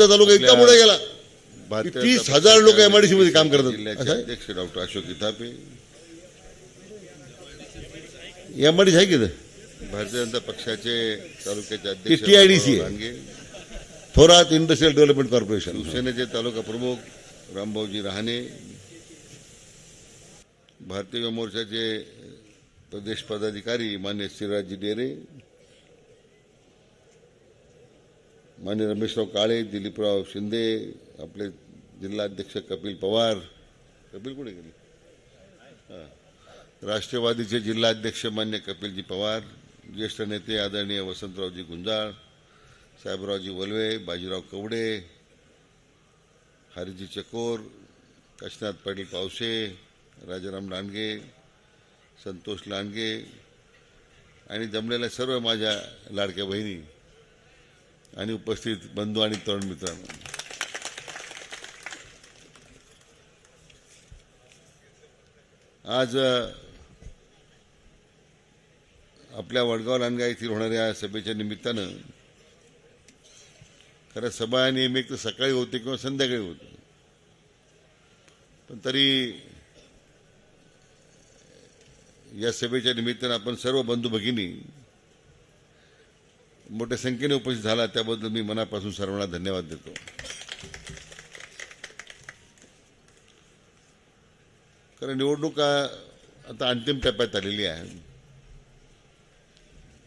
आमचा तालुका इतका पुढे गेला. की तीस हज़ार लोक MIDC मध्ये काम करतात. असं अध्यक्ष डॉक्टर अशोक इथापे. एम आहे की? भारतीय जनता पक्षाचे तालुक्याचे अध्यक्ष आहे. Thorat industrial development corporation. शिवसेनेचे तालुका प्रमुख रामभाऊजी रहाणे. भारतीय युवा मोर्चाचे प्रदेश पदाधिकारी मान्य श्रीराजी डेरे. मान्य रमेशराव काळे दिलीपराव शिंदे आपले जिल्हाध्यक्ष कपिल पवार. कपिल कुठे गेले? हां. राष्ट्रवादीचे जिल्हाध्यक्ष मान्य कपिलजी पवार ज्येष्ठ नेते आदरणीय वसंतरावजी गुंजाळ साहेबरावजी वलवे बाजीराव कवडे हरिजी चकोर काशीनाथ पाटील पावसे राजाराम लांडगे संतोष लांडगे आणि जमलेल्या सर्व माझ्या लाडक्या बहिणी. आणि उपस्थित बंधू आणि तरुण मित्रांनो. आज आपल्या वडगाव लांडगा येथील होणाऱ्या सभेच्या निमित्तानं खरं सभा नेहमी तर सकाळी होते किंवा संध्याकाळी होते. पण तरी या सभेच्या निमित्तानं आपण सर्व बंधू भगिनी मोठ्या संख्येने उपस्थित झाला त्याबद्दल मी मनापासून सर्वांना धन्यवाद देतो. कारण निवडणुका आता अंतिम टप्प्यात आलेली आहे.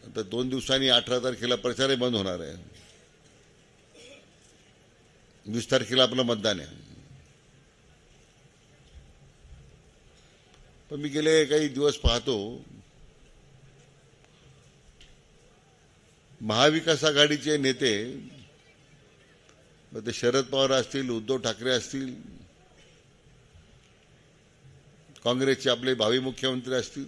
आता दोन दिवसांनी अठरा तारखेला प्रचारही बंद होणार आहे. वीस तारखेला आपलं मतदान आहे. पण मी गेले काही दिवस पाहतो महाविकास आघाडीचे नेते मग ते शरद पवार असतील उद्धव ठाकरे असतील काँग्रेसचे आपले भावी मुख्यमंत्री असतील.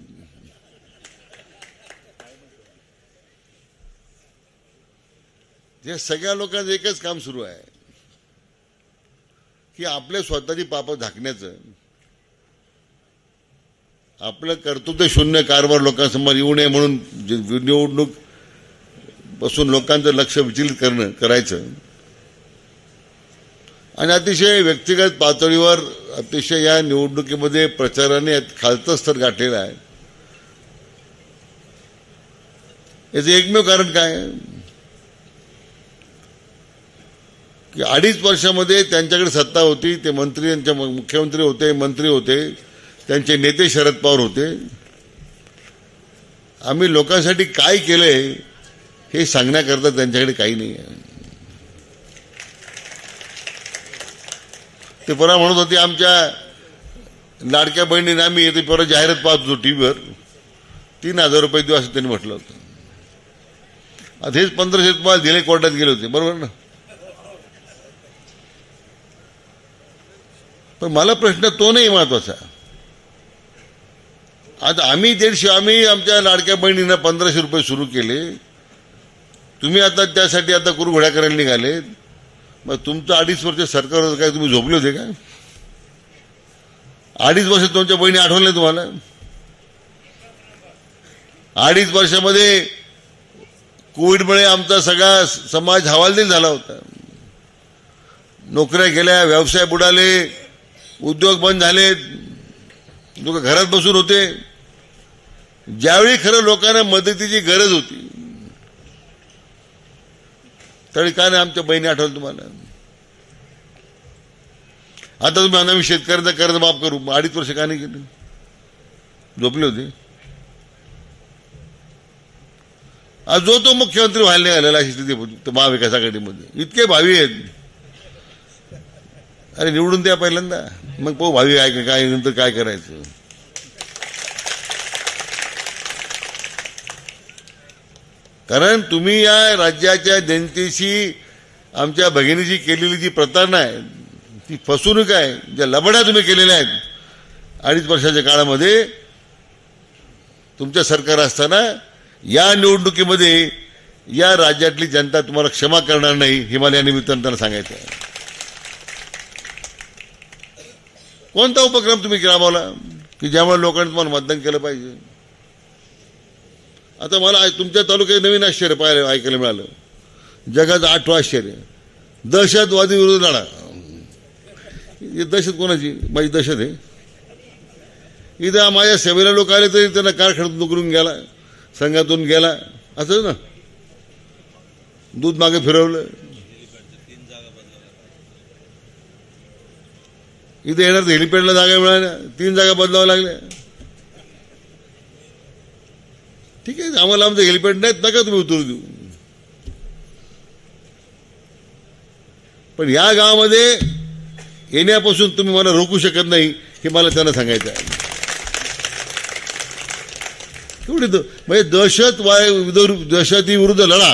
या सगळ्या लोकांचं एकच काम सुरू आहे. की आपल्या स्वतःची पाप झाकण्याचं. आपलं कर्तृत्व शून्य कारभार लोकांसमोर येऊ नये म्हणून निवडणूक बसून लोकांचं लक्ष विचलित करणं करायचं. आणि अतिशय व्यक्तिगत पातळीवर अतिशय या निवडणुकीमध्ये प्रचाराने खालचं स्तर गाठलेलं आहे. याचं एकमेव कारण काय? की अडीच वर्षामध्ये त्यांच्याकडे सत्ता होती ते मंत्री त्यांच्या मुख्यमंत्री होते मंत्री होते त्यांचे नेते शरद पवार होते. आम्ही लोकांसाठी काय केलंय? हे सांगण्याकरता त्यांच्याकडे काही नाही आहे. ते परवा म्हणत होते आमच्या लाडक्या बहिणीने आम्ही येते परवा जाहिरात पाहत होतो टीव्हीवर. तीन हजार रुपये देऊ असं त्यांनी म्हटलं होतं. आता हेच पंधराशे तुम्हाला दिले कोर्टात गेले होते. बरोबर ना? पण मला प्रश्न तो नाही महत्त्वाचा. आता आम्ही दीडशे आम्ही आमच्या लाडक्या बहिणींना पंधराशे रुपये सुरू केले. तुम्ही आता त्यासाठी आता कुरघोड्या करायला निघाले. मग तुमचं अडीच वर्ष सरकार होतं काय तुम्ही झोपले होते का? अडीच वर्ष तुमच्या बहिणी आठवले तुम्हाला? अडीच वर्षामध्ये कोविडमुळे आमचा सगळा समाज हवालदिल झाला होता. नोकऱ्या गेल्या व्यवसाय बुडाले उद्योग बंद झाले लोक घरात बसून होते. ज्यावेळी खरं लोकांना मदतीची गरज होती त्यावेळी काय नाही आमच्या बहिणी आठवलं तुम्हाला? आता तुम्ही आम्ही शेतकऱ्यांचा कर्ज माफ करू. मग अडीच वर्ष का नाही केलं झोपले होते. आज जो तो मुख्यमंत्री व्हायला निघालेला अशी स्थिती महाविकास आघाडीमध्ये. इतके भावी आहेत. अरे निवडून द्या पहिल्यांदा. मग पाहू भावी काय काय नंतर काय करायचं? कारण तुम्ही या राज्याच्या जनतेशी आमच्या भगिनीची केलेली जी प्रतारणा आहे ती फसवणूक आहे ज्या लबड्या तुम्ही केलेल्या आहेत अडीच वर्षाच्या काळामध्ये तुमचं सरकार असताना या निवडणुकीमध्ये या राज्यातली जनता तुम्हाला क्षमा करणार नाही हे मला या निमित्तानं त्यांना सांगायचं आहे. कोणता उपक्रम तुम्ही राबवला? की ज्यामुळे लोकांनी तुम्हाला मतदान केलं पाहिजे? आता मला तुमच्या तालुक्यात नवीन आश्चर्य पाहायला ऐकायला मिळालं. जगाचं आठवं आश्चर्य. दहशतवादी विरोध लढा. ही दहशत कोणाची? माझी दहशत आहे. इथं माझ्या सेवेला लोक आले तरी त्यांना कारखान्यात नोकरून गेला संघातून गेला. असं ना? दूध मागे फिरवलं. इथे येणार तर हेलिपॅडला जागा मिळाल्या. तीन जागा बदलाव्या लागल्या. ठीक आहे आम्हाला आमचं हेलिपॅड नाहीत नका तुम्ही उतरू देऊ. पण या गावामध्ये येण्यापासून तुम्ही मला रोखू शकत नाही हे मला त्यांना सांगायचं आहे. एवढी म्हणजे दहशत वाय दहशती विरुद्ध लढा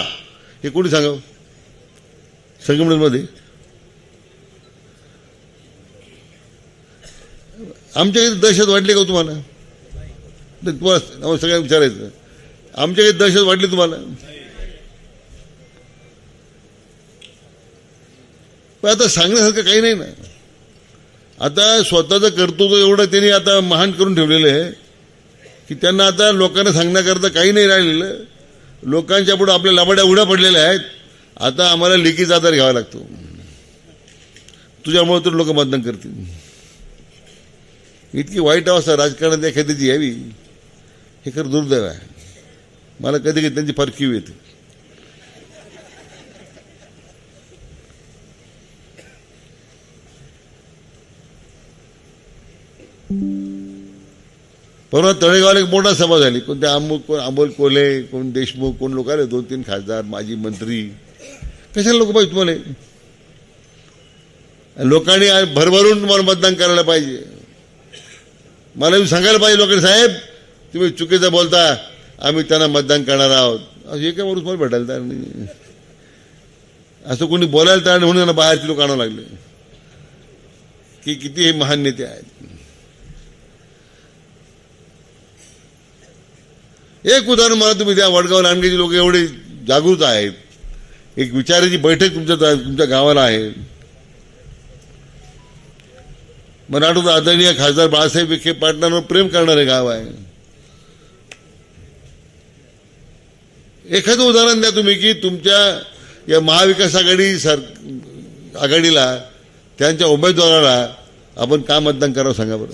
हे कोणी सांगावं? संगमनेरमध्ये? आमच्या इथे दहशत वाटली का हो तुम्हाला? तुम्हाला सगळ्यांना विचारायचं. आमच्या काही दहशत वाटली तुम्हाला? पण आता सांगण्यासारखं काही नाही ना. आता स्वतःचं कर्तृत्व एवढं त्यांनी आता महान करून ठेवलेलं आहे की त्यांना आता लोकांना सांगण्याकरता काही नाही राहिलेलं. लोकांच्या पुढे आपल्या लबाड्या उड्या पडलेल्या आहेत. आता आम्हाला लेखीचा आधार घ्यावा लागतो. तुझ्यामुळे तर लोक मतदान करतील. इतकी वाईट अवस्था राजकारणात एखाद्याची यावी हे खरं दुर्दैव आहे. मला कधी कधी त्यांची फार येते. परवा तळेगावला एक मोठा सभा झाली. कोणत्या अमुक कोण अमोल कोल्हे कोण देशमुख कोण लोक आले दोन तीन खासदार माजी मंत्री. कशाला लोक पाहिजे तुम्हाला? लोकांनी भरभरून तुम्हाला मतदान करायला पाहिजे. मला सांगायला पाहिजे लोकांनी साहेब तुम्ही चुकीचं बोलता. आम्ही त्यांना मतदान करणार आहोत. हे काय माणूस मला भेटायला तयार नाही असं कोणी बोलायला तयार म्हणून त्यांना बाहेरचे लोक आणावं लागले. की किती हे महान नेते आहेत. एक उदाहरण मला तुम्ही द्या, वडगाव लांडगेचे लोक एवढे जागृत आहेत. एक विचाराची बैठक तुमच्या तुमच्या गावाला आहे. मराठूत आदरणीय खासदार बाळासाहेब विखे पाटलांवर प्रेम करणारे गाव आहे. एखादं उदाहरण द्या तुम्ही की तुमच्या या महाविकास आघाडी सर आघाडीला त्यांच्या उमेदवाराला आपण का मतदान करावं सांगा बरं.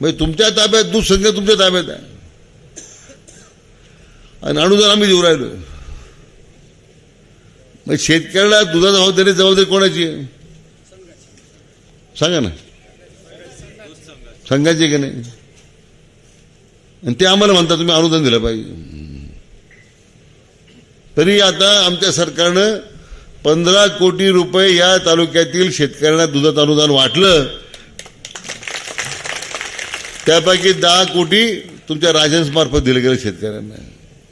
म्हणजे तुमच्या ताब्यात दूध संघ तुमच्या ताब्यात आहे. आणि अनुदान आम्ही देऊ राहिलो. मग शेतकऱ्याला दुधाचा भाव देण्याची जबाबदारी कोणाची आहे? सांगा ना. संघाची की नाही? आणि ते आम्हाला म्हणतात तुम्ही अनुदान दिलं पाहिजे. तरी आता आमच्या सरकारनं पंधरा कोटी रुपये या तालुक्यातील शेतकऱ्यांना दुधात अनुदान वाटलं. त्यापैकी दहा कोटी तुमच्या राजन्स मार्फत दिलं गेलं शेतकऱ्यांना.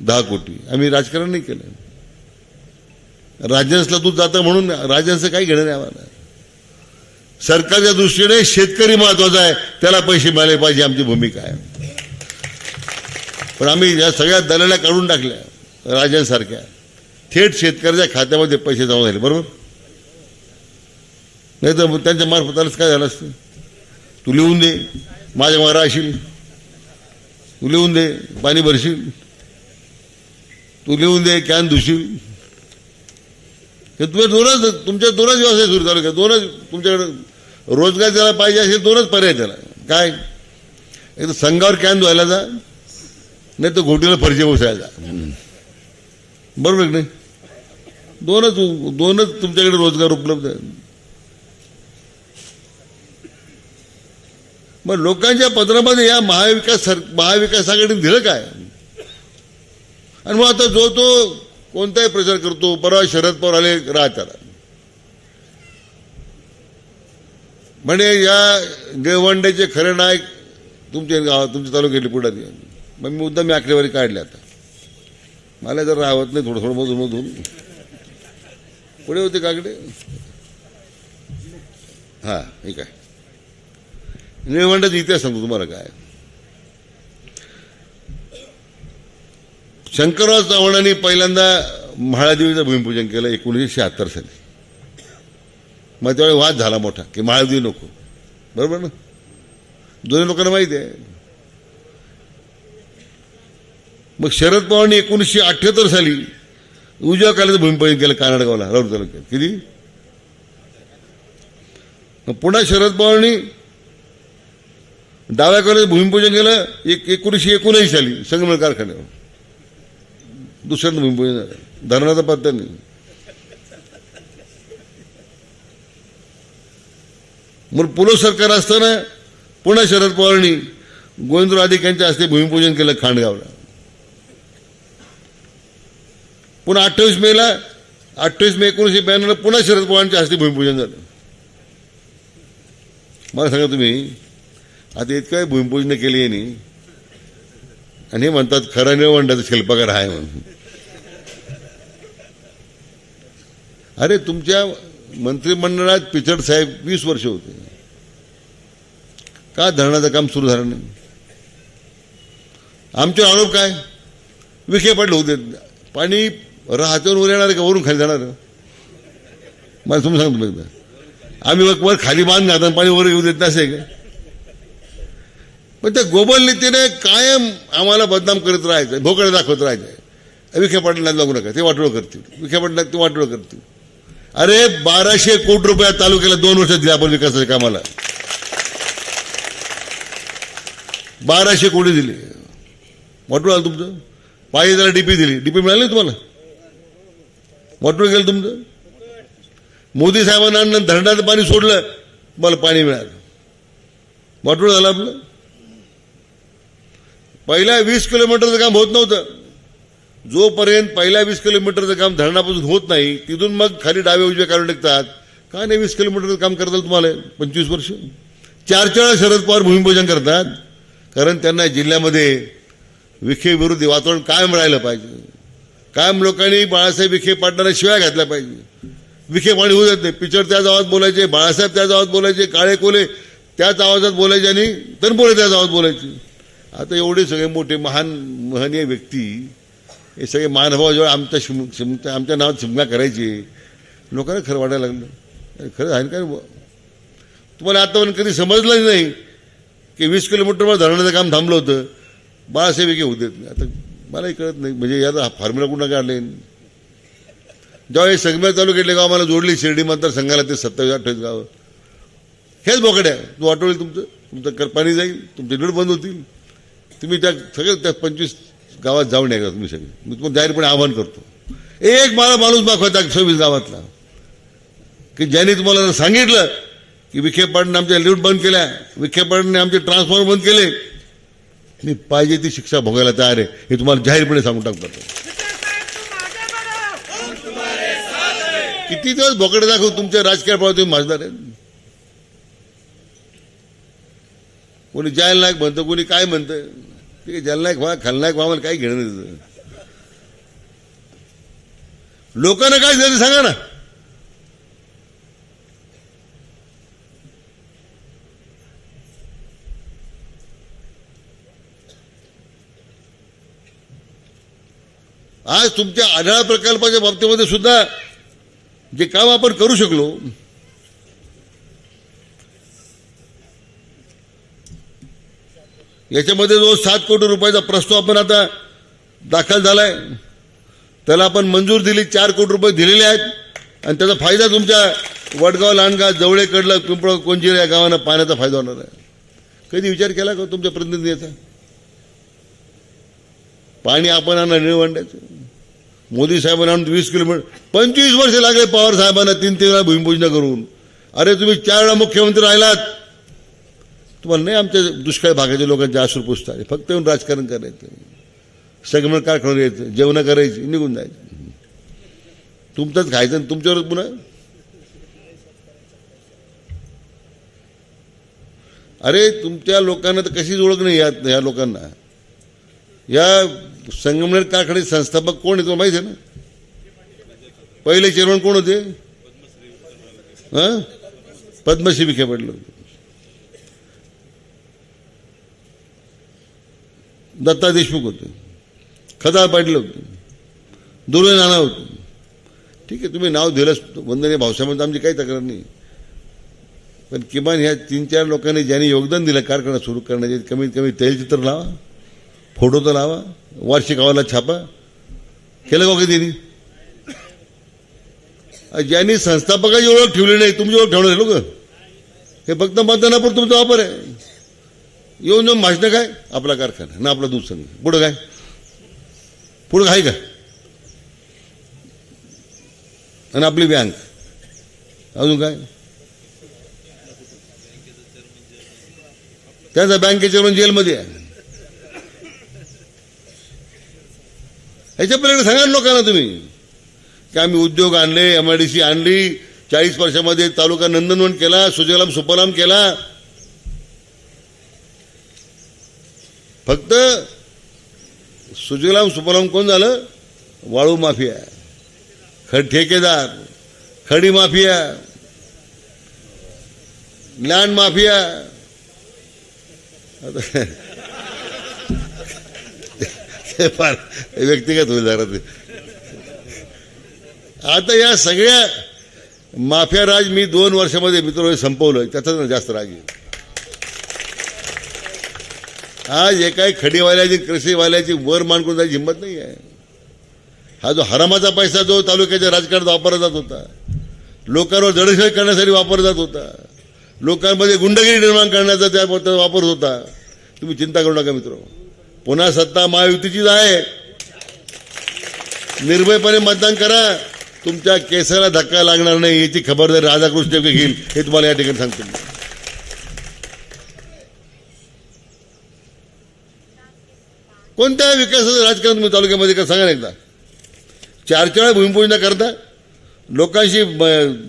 दहा कोटी. आम्ही राजकारण नाही केलं. राजन्सला दूध जातं म्हणून राजन्सचं काही घेणं नाही आम्हाला. सरकारच्या दृष्टीने शेतकरी महत्त्वाचा आहे. त्याला पैसे मिळाले पाहिजे. आमची भूमिका आहे. पण आम्ही या सगळ्या दलाल्या काढून टाकल्या राजांसारख्या. थेट शेतकऱ्याच्या खात्यामध्ये पैसे जमा झाले बरोबर? नाही तर त्यांच्या मार्फत आलंच काय झालं असतं? तू लिहून दे माझ्या मारा असेल तू लिहून दे पाणी भरशील. तू लिहून दे कॅन धुशील. हे तुझ्या दोनच तुमच्या दोनच व्यवसाय सुरू झाले का? दोनच तुमच्याकडे रोजगार ज्याला पाहिजे असेल दोनच पर्याय त्याला. काय? एक तर संघावर कॅन धुवायला जा. नाही तर घोटीला फरशी बसायला बरोबर आहे नाही? दोनच दोनच तुमच्याकडे रोजगार उपलब्ध आहे मग लोकांच्या पत्रामध्ये या महाविकास सर महाविकास आघाडीने दिलं काय? आणि मग आता जो तो कोणताही प्रचार करतो परवा शरद पवार आले राहताना म्हणे या देवंड्याचे खरे नायक तुमच्या गावात तुमच्या तालुक्यातले पुढारी मग मी मुद्दा मी आकडेवारी काढल्या आता. मला जर राहत नाही थोडं थोडं मधून मधून. पुढे होते काकडे हा ठीक आहे निळवंडाचा इतिहास सांगतो तुम्हाला काय? शंकरराव चव्हाणांनी पहिल्यांदा महाळादेवीचं भूमिपूजन केलं एकोणीसशे शहात्तर साली. मग त्यावेळी वाद झाला मोठा की महाळदेवी नको. बरोबर ना? दोन्ही लोकांना माहिती आहे. मग शरद पवारांनी एकोणीसशे अठ्ठ्याहत्तर साली उजव्या कालाचं भूमिपूजन केलं कानाडगावला राऊर तालुक्यात किती? पुन्हा शरद पवारांनी डाव्या कालाचं भूमिपूजन केलं एक एकोणीसशे एकोणऐंशी साली संगमेर कारखान्यावर. दुसऱ्यांदा भूमिपूजन झालं. धरणाचा पत्ता नाही मग पुलो सरकार असताना पुन्हा शरद पवारांनी गोविंद अधिक यांच्या हस्ते भूमिपूजन केलं खांडगावला. पुन्हा अठ्ठावीस मेला अठ्ठावीस मे एकोणीसशे ब्याण्णवला पुन्हा शरद पवारांच्या हस्ते भूमिपूजन झालं. मला सांगा तुम्ही आता इतकं भूमिपूजन केली यांनी आणि हे म्हणतात खरं निळवंडाचा शिल्पकार आहे म्हणून. अरे तुमच्या मंत्रिमंडळात पिचड साहेब वीस वर्ष होते. का धरणाचं काम सुरू झालं नाही? आमचे आरोप काय? विखे पडले होते. पाणी राहत्यावर वर येणार का? वरून खाली जाणार मला तुम्ही सांगतो एकदा आम्ही मग वर खाली बांध घालताना पाणी वर येऊ देत नसे का? पण त्या गोबल नीतीने कायम आम्हाला बदनाम करत राहायचं भोकडे दाखवत राहायचं विखे पाटलांना लागू नका ते वाटोळ करतील. विखे पाटला ते वाटोळ करतील. अरे बाराशे कोटी रुपया तालुक्याला दोन वर्ष दिले आपण विकासाच्या कामाला. बाराशे कोटी दिले. वाटोळ आलं तुमचं? पाहिजे त्याला डीपी दिली. डीपी मिळाली तुम्हाला? वाटोळ गेलं तुमचं? मोदी साहेबांना धरणाचं पाणी सोडलं मला पाणी मिळालं. वाटोळ झालं आपलं. पहिल्या वीस किलोमीटरचं काम होत नव्हतं. जोपर्यंत पहिल्या वीस किलोमीटरचं काम धरणापासून होत नाही तिथून मग खाली डावे उजवे काढून टाकतात. काय नाही वीस किलोमीटरचं काम करताल तुम्हाला? पंचवीस वर्ष? चार चार शरद पवार भूमिपूजन करतात. कारण त्यांना जिल्ह्यामध्ये विखे वातावरण कायम राहिलं पाहिजे. कायम लोकांनी बाळासाहेब विखे पाटणाला शिवाय घातल्या पाहिजे. विखे पाणी होऊ देत नाही. पिचड त्याच आवाज बोलायचे बाळासाहेब त्याच आवाज बोलायचे काळे कोले त्याच आवाजात बोलायचे आणि तनपोळे त्याच आवाज बोलायचे. आता एवढे सगळे मोठे महान महनीय व्यक्ती हे सगळे महानुभावाजवळ जेव्हा आमच्या शिम शिमता आमच्या नावात शिमगा करायचे. लोकांना खरं वाटायला लागलं. अरे खरं आहे काय? तुम्हाला आतापर्यंत कधी समजलंच नाही की वीस किलोमीटरवर धरणाचं काम थांबलं होतं. बाळासाहेब विखे नाही. आता मलाही कळत नाही. म्हणजे याचा फॉर्म्युला कुठं काढले? जेव्हा हे संगमेर तालुक्यातले गाव मला जोडली शिर्डी मतदारसंघाला ते सत्तावीस अठ्ठावीस गाव. हेच बोकड्या. तू वाटवलं तुमचं? तुमचं कर पाणी जाईल तुमचे नीड बंद होतील. तुम्ही त्या सगळे त्या पंचवीस गावात जाऊन या तुम्ही सगळे? मी तुम्हाला जाहीरपणे आवाहन करतो. एक मला माणूस दाखवा त्या सव्वीस गावातला. की ज्याने तुम्हाला सांगितलं की विखे पाटणे आमच्या लिफ्ट बंद केल्या विखे पाटणे आमचे ट्रान्सफॉर्मर बंद केले मी पाहिजे ती शिक्षा भोगायला तयार आहे. हे तुम्हाला जाहीरपणे सांगून टाकतो किती दिवस भोकडे दाखवून तुमच्या राजकीय तुम्ही माझदार आहे? कोणी जायला नायक म्हणतं कोणी काय म्हणतं? ठीक आहे जलनायक व्हा खलनायक व्हा मला काही घेणं नाही लोकांना काय झालं सांगा ना आज तुमच्या आढळ प्रकल्पाच्या बाबतीमध्ये सुद्धा जे काम आपण करू शकलो याच्यामध्ये जो सात कोटी रुपयाचा प्रस्ताव आपण आता दाखल झालाय. त्याला आपण मंजूर दिली चार कोटी रुपये दिलेले आहेत. आणि त्याचा फायदा तुमच्या वडगाव लांडगाव जवळेकडलं पिंपळ कोंजिर या गावांना पाण्याचा फायदा होणार आहे. कधी विचार केला का तुमच्या प्रतिनिधीचा? पाणी आपण आणणार निळवंड्याचं. मोदी साहेबांना आणून वीस किलोमीटर पंचवीस वर्ष लागले पवार साहेबांना तीन तीन वेळा भूमिपूजन करून. अरे तुम्ही चार वेळा मुख्यमंत्री राहिलात. तुम्हाला नाही आमच्या दुष्काळ भागाच्या लोकांचे आसूर पुसतात. फक्त येऊन राजकारण करायचं. सगळं काय करून यायचं. जेवणं करायची. निघून जायचं. तुमचंच खायचं आणि तुमच्यावरच पुन्हा. अरे तुमच्या लोकांना तर कशीच ओळख नाही या या लोकांना. या संगमनेर कारखाने संस्थापक कोण आहे तुला माहिती आहे ना? पहिले चेअरमन कोण होते? हां? पद्मश्री विखे पडलं होते. दत्ता देशमुख होते. खदाळ पाटील होते. दुर्वे नाना होते. ठीक आहे तुम्ही नाव दिलंच वंदनीय भावसाहेबांचं आमची काही तक्रार नाही. पण किमान ह्या तीन चार लोकांनी ज्यांनी योगदान दिलं कारखाना सुरू करण्याचे कमीत कमी तैलचित्र लावा फोटो तर लावा. वार्षिक अहवालात छापा केलं का कधी त्यांनी ज्यांनी संस्थापकाची ओळख ठेवली नाही तुमची ओळख ठेवणार लोक हे फक्त मतदानापूर तुमचा वापर आहे येऊन येऊन भाषणं काय आपला कारखाना ना आपला दूध संघ पुढं काय पुढं काय का आणि आपली बँक अजून काय त्यांचा बँकेच्या जेलमध्ये आहे ह्याच्या पलीकडे सांगा लोकांना तुम्ही? की आम्ही उद्योग आणले एम आय डी सी आणली चाळीस वर्षामध्ये तालुका नंदनवन केला सुजलाम सुपलाम केला. फक्त सुजलाम सुपलाम कोण झालं? वाळू माफिया. खड ठेकेदार खडी माफिया. Land mafia. आता फार व्यक्तिगत होईल जरा ते. आता या सगळ्या माफिया राज मी दोन वर्षामध्ये मित्र संपवलं त्याचा जास्त राग येईल. आज एकाही खडीवाल्याची कृषीवाल्याची वर मान करून जायची हिंमत नाही आहे. हा जो हरामाचा पैसा जो तालुक्याच्या राजकारणात वापरला जात होता लोकांवर जडशय करण्यासाठी वापरला जात होता लोकांमध्ये गुंडगिरी निर्माण करण्याचा त्या वापर होता तुम्ही चिंता करू नका मित्र. पुन्हा सत्ता महायुतीचीच आहे. निर्भयपणे मतदान करा. तुमच्या केसाला धक्का लागणार नाही याची खबरदारी राधाकृष्ण घेईल हे तुम्हाला या ठिकाणी सांगतो कोणत्या विकासाचं राजकारण तुम्ही तालुक्यामध्ये का सांगा एकदा. चार चार भूमिपूजना करता. लोकांशी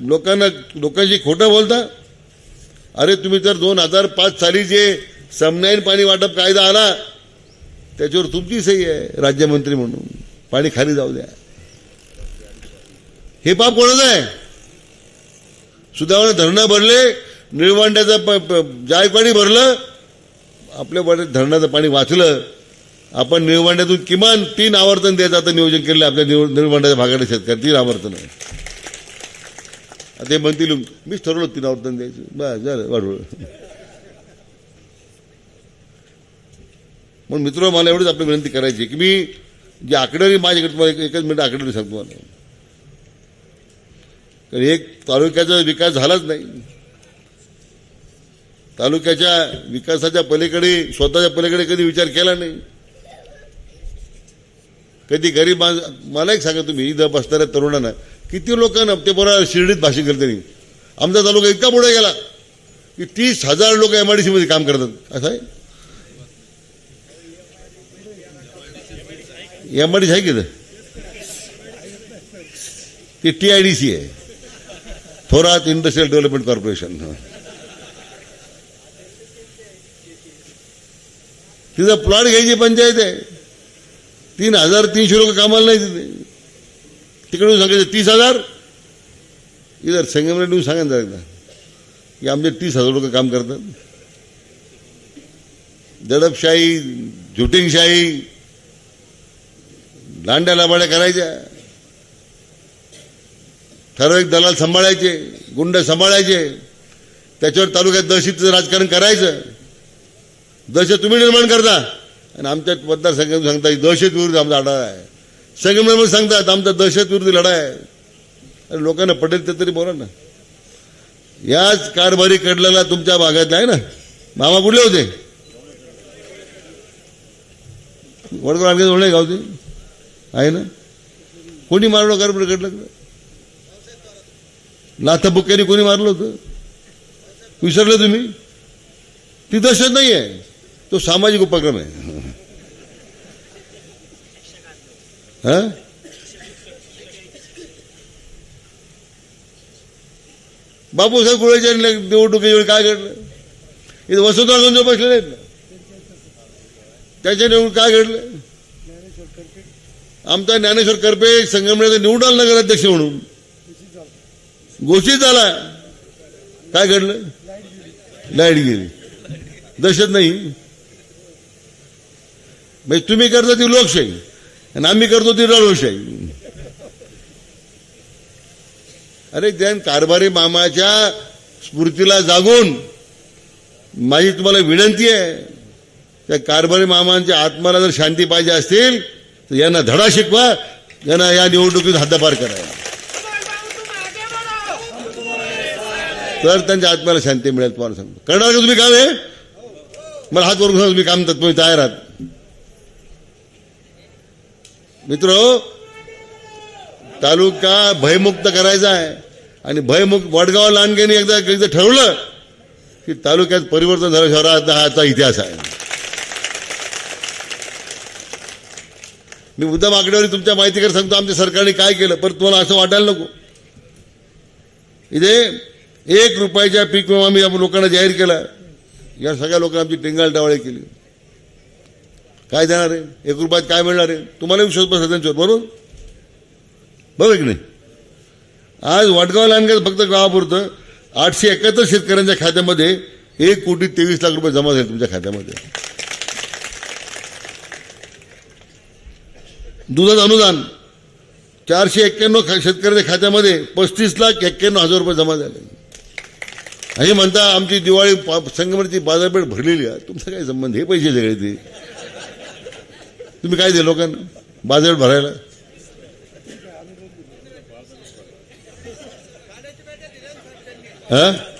लोकांना लोकांशी खोटं बोलता. अरे तुम्ही तर दोन हजार पाच साली जे समन्यायी पाणी वाटप कायदा आला त्याच्यावर तुमची सही आहे राज्यमंत्री म्हणून. पाणी खाली जाऊ द्या. हे पाप कोणाचं आहे? सुधावणे धरणं भरले निळवांड्याचं प- भरलं आपल्या धरणाचं पाणी वाचलं आपण निळवांड्यातून किमान तीन आवर्तन द्यायचं आता नियोजन केलं आपल्या निव- निळवांड्याच्या भागाने शेतकरी तीन आवर्तन आहे. ते म्हणतील मीच ठरवलं तीन आवर्तन द्यायचं. बस झालं वाढवलं. म्हणून मित्र मला एवढीच आपली विनंती करायची की मी जी आकडेवारी माझ्याकडे तुम्हाला एक- एकच मिनिट आकडेवारी सांगतो मला. कारण एक तालुक्याचा विकास झालाच नाही. तालुक्याच्या विकासाच्या पलीकडे स्वतःच्या पलीकडे कधी विचार केला नाही. कधी गरीब माणस मला एक सांगा तुम्ही इथं बसणाऱ्या तरुणांना किती लोकांना ते बरोबर शिर्डीत भाषण करते नाही आमचा तालुका इतका पुढे गेला की तीस हजार लोक एमआयडीसी मध्ये काम करतात. असं आहे? ती टी आय डी सी आहे थोरात इंडस्ट्रियल डेव्हलपमेंट कॉर्पोरेशन तिथं प्लॉट घ्यायची पंचायत आहे तीन हज़ार तीनशे लोक कामाला नाही तिथे तिकडून सांगायचं तीस हज़ार? इधर संगमनेर येऊन सांगा ना एकदा की आमचे तीस हज़ार लोक काम करतात दडपशाही झुटिंगशाही लांड्या लाबाड्या करायच्या. ठराविक दलाल सांभाळायचे गुंड सांभाळायचे. त्याच्यावर तालुक्यात दहशतीचं राजकारण करायचं. दहशत तुम्ही निर्माण करता. आणि आमच्या मतदारसंघातून सांगता दहशत विरुद्ध आमचा लढा आहे. संघ सांगतात आमचा दहशत विरुद्ध लढा आहे. अरे लोकांना पटेल ते तरी बोला ना. याच कारभारी कडलेला तुमच्या भागात आहे ना. मामा कुठले होते? वडगाव आणखी होणे आहे ना? कोणी मारलं कारभारी कडलं लाथा बुक्क्याने कोणी मारलं होतं विसरलं तुम्ही? ती दहशत नाही तो सामाजिक उपक्रम आहे हा? बापूसाहेब कुळेच्या निवडणुकीच्या वेळी काय घडलं इथं वसुंधरा गंज बसले नाहीत ना त्याच्या निवडून काय घडलं आमचा ज्ञानेश्वर करपे संगमनेरचा निवडून आला नगराध्यक्ष म्हणून. घोषित झाला. काय घडलं? लाइट गेली. दहशत नाही. म्हणजे तुम्ही करता ती लोकशाही आणि आम्ही करतो ती रळवशाही अरे त्यान कारभारी मामाच्या स्फूर्तीला जागून माझी तुम्हाला विनंती आहे त्या कारभारी मामांच्या आत्माला जर शांती पाहिजे असतील यांना धडा शिकवा यांना या निवडणुकीत हद्दपार करायला. तर त्यांच्या आत्म्याला शांती मिळेल तुम्हाला सांगतो. करणार का तुम्ही काम हे? मला हात वरून तुम्ही काम तर तुम्ही तयार आहात. मित्र तालुका भयमुक्त करायचा आहे. आणि भयमुक्त वडगाव लांडगेने एकदा एकदा ठरवलं की तालुक्यात परिवर्तन झालं शहरात हा आता इतिहास आहे. मी मुद्दा मागण्यावर तुमच्या माहितीकडे सांगतो आमच्या सरकारने काय केलं पण तुम्हाला असं वाटायला नको. इथे एक रुपयाच्या पीक विमा आम्ही लोकांना जाहीर केला. या सगळ्या लोकांना आमची टिंगाल टावळी केली. काय देणार आहे? एक रुपयात काय मिळणार आहे? तुम्हाला विश्वास बसा त्यांच्यावर बरोबर? बरोबर की नाही? आज वडगाव लांडग्यात फक्त गावापुरतं आठशे एकाहत्तर शेतकऱ्यांच्या खात्यामध्ये एक कोटी तेवीस लाख रुपये जमा झाले तुमच्या खात्यामध्ये. दुधाचं अनुदान. चारशे एक्क्याण्णव खा- शेतकऱ्यांच्या खात्यामध्ये पस्तीस लाख एक्क्याण्णव हजार रुपये जमा झाले. आणि म्हणता आमची दिवाळी पा- संगमरची बाजारपेठ भरलेली आहे. तुमचा काय संबंध? हे पैसे सगळे ते. तुम्ही काय दे लोकांना? बाजारपेठ भरायला? हा?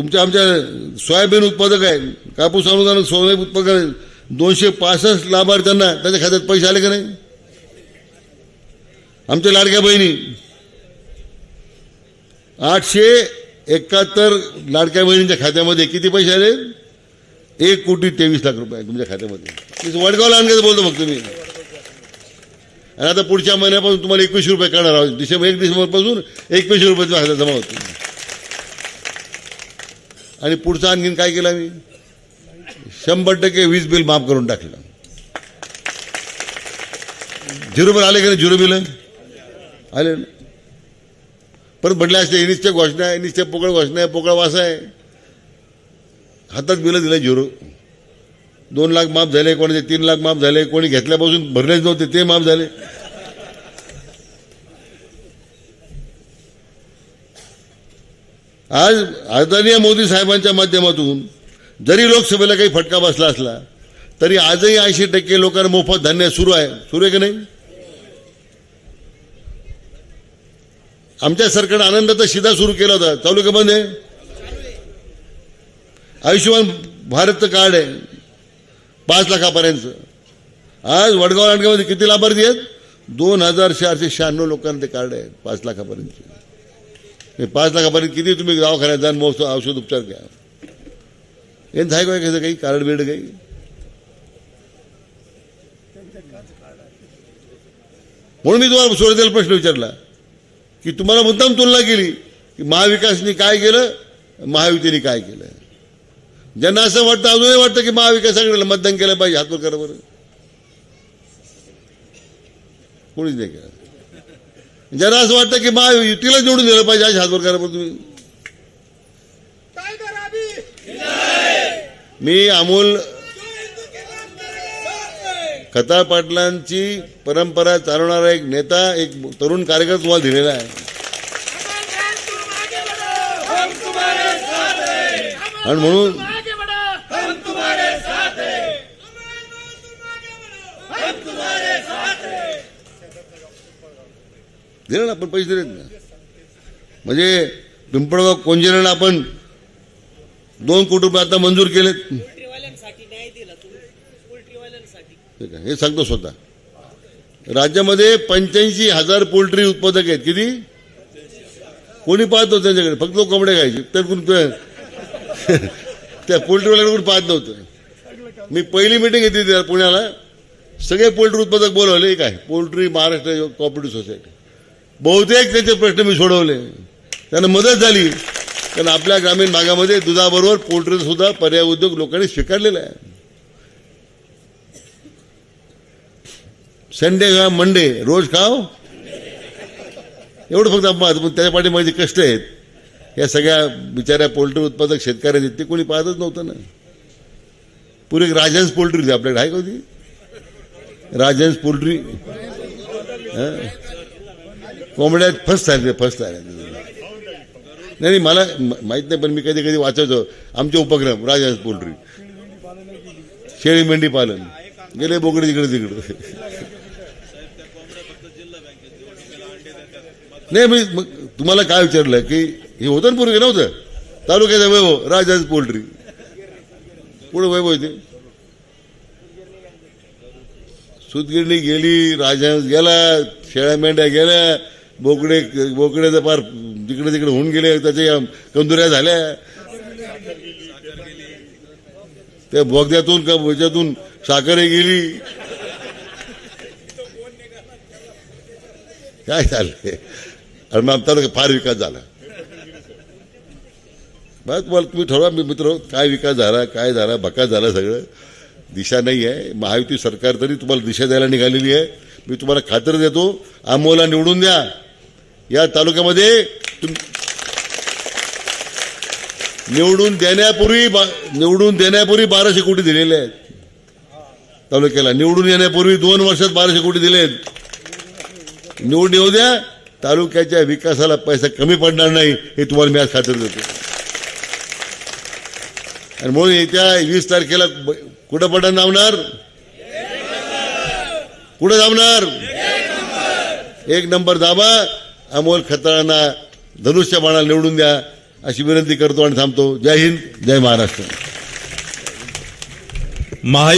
तुमच्या आमच्या सोयाबीन उत्पादक आहे. कापूस अनुदान सोयाबीन उत्पादक आहे. दोनशे पासष्ट लाभार्थ्यांना त्याच्या खात्यात पैसे आले का नाही? आमच्या लाडक्या बहिणी आठशे एकाहत्तर लाडक्या बहिणींच्या खात्यामध्ये किती पैसे आले? एक कोटी तेवीस लाख रुपये तुमच्या खात्यामध्ये. वडगावला आणखी बोलतो मग तुम्ही. आणि आता पुढच्या महिन्यापासून तुम्हाला एकवीसशे रुपये करणार आहोत. डिसेंबर एक डिसेंबरपासून एकवीसशे रुपये तुमच्या खात्यात जमा होतील. आणि पुढचं आणखीन काय केलं मी शंभर टक्के वीज बिल माफ करून टाकलं. झिरो बिल आले का नाही? Zero bill? आले पण म्हटलं म्हटले असते निश्चय घोषणा आहे इनिसच्या पोकळ घोषणा आहे पोकळ वास आहे. हातात बिलं दिलं झिरो. दोन लाख माफ झाले कोणाचे तीन लाख माफ झाले कोणी घेतल्यापासून भरलेच नव्हते ते माफ झाले. आज आदरणीय मोदी साहेबांच्या माध्यमातून जरी लोकसभेला काही फटका बसला असला तरी आजही ऐंशी टक्के लोकांना मोफत धान्य सुरू आहे. सुरू आहे की नाही? आमच्या सरकारनं आनंदाचा शिधा सुरू केला होता. चालू का बंद आहे? आयुष्यमान भारतचं कार्ड आहे. पाच लाखापर्यंत. आज वडगाव लांडगावमध्ये किती लाभार्थी आहेत? दोन हजार चारशे शहाण्णव लोकांना ते कार्ड आहे. पाच लाखापर्यंत. पाच लाखापर्यंत किती तुम्ही दवाखान्यात जाण मोस्त औषध उपचार घ्या. यांचं आहे कसं काही कार्ड बिर्ड काही? म्हणून मी तुम्हाला सोडलेला प्रश्न विचारला की तुम्हाला मुद्दाम तुलना केली की महाविकासनी काय केलं महायुतीने काय केलं? ज्यांना असं वाटतं अजूनही वाटतं की महाविकासाकडे मतदान केलं पाहिजे हातवर करा बरं. कोणीच नाही केलं. ज्यांना असं वाटतं की महायुतीला निवडून दिलं पाहिजे आज हातवर करा तुम्ही. मी अमोल खताळ पाटलांची परंपरा चालवणारा एक नेता एक तरुण कार्यकर्ता तुम्हाला दिलेला आहे. आणि म्हणून दिले ना आपण पैसे दिलेत ना. म्हणजे पिंपळगाव कोंजेला आपण दोन कोटी रुपये आता मंजूर केलेत. ठीक आहे. हे सांगतो स्वतः. राज्यामध्ये पंच्याऐंशी हजार पोल्ट्री उत्पादक आहेत. किती? कोणी पाहतो त्यांच्याकडे. फक्त लोक कोंबड्या खायचे तर कोण त्या- पोल्ट्रीवाल्याकडे कोणी पाहत नव्हतं. मी पहिली मिटिंग घेतली त्या पुण्याला. सगळे पोल्ट्री उत्पादक बोलवले. काय? Poultry Maharashtra cooperative society. बहुतेक त्यांचे प्रश्न मी सोडवले. त्यांना मदत झाली. कारण आपल्या ग्रामीण भागामध्ये दुधाबरोबर पोल्ट्रीचा सुद्धा पर्याय उद्योग लोकांनी स्वीकारलेला आहे. संडे खा मंडे? रोज खाव? एवढं फक्त आपण पण त्याच्या पाठी माझे कष्ट आहेत. या सगळ्या बिचाऱ्या पोल्ट्री उत्पादक शेतकऱ्यांचे ते कोणी पाहतच नव्हतं ना. पुरे एक राजहंस पोल्ट्री होती आपल्याकडे. आहे का होती राजहंस पोल्ट्री. हं? कोंबड्यात फस आहे फर्स्ट झाले नाही नाही मला माहीत नाही पण मी कधी कधी वाचायचो. आमचे उपक्रम राजा पोल्ट्री. शेळी मेंढी पालन. गेले बोकडे तिकडे तिकडे. नाही मी मग तुम्हाला काय विचारलं की हे होतं ना पूर्वी नव्हतं? तालुक्याचं वैभव राजाज पोल्ट्री. पुढे वैभव येते सुतगिरणी गेली राजा गेला शेळ्या मेंढ्या गेल्या बोकडे बोकड्याचं पार तिकडे तिकडे होऊन गेले त्याच्या कंदुऱ्या झाल्या. त्या बोगद्यातून का ह्याच्यातून साखरे गेली. काय झालंय? आणि मग आमचा फार विकास झाला. बस तुम्हाला तुम्ही ठरवा मी मित्र काय विकास झाला काय झाला भकास झाला सगळं. दिशा नाही आहे महायुती सरकार तरी तुम्हाला दिशा द्यायला निघालेली आहे. मी तुम्हाला खात्री देतो. आमोला निवडून द्या. या तालुक्यामध्ये तुम निवडून देण्यापूर्वी बा- निवडून देण्यापूर्वी बाराशे कोटी दिलेले आहेत. तालुक्याला निवडून येण्यापूर्वी दोन वर्षात बाराशे कोटी आहेत. निवडून येऊ द्या. तालुक्याच्या विकासाला पैसा कमी पडणार नाही हे तुम्हाला मी आज खात्री देतो. आणि म्हणून येत्या वीस तारखेला कुठं पडणार नावणार कुठं धावणार? एक नंबर दाबा अमोल खताळांना धनुष्य निवडून द्या. अशी विनंती करतो आणि थांबतो. जय हिंद जय महाराष्ट्र. महा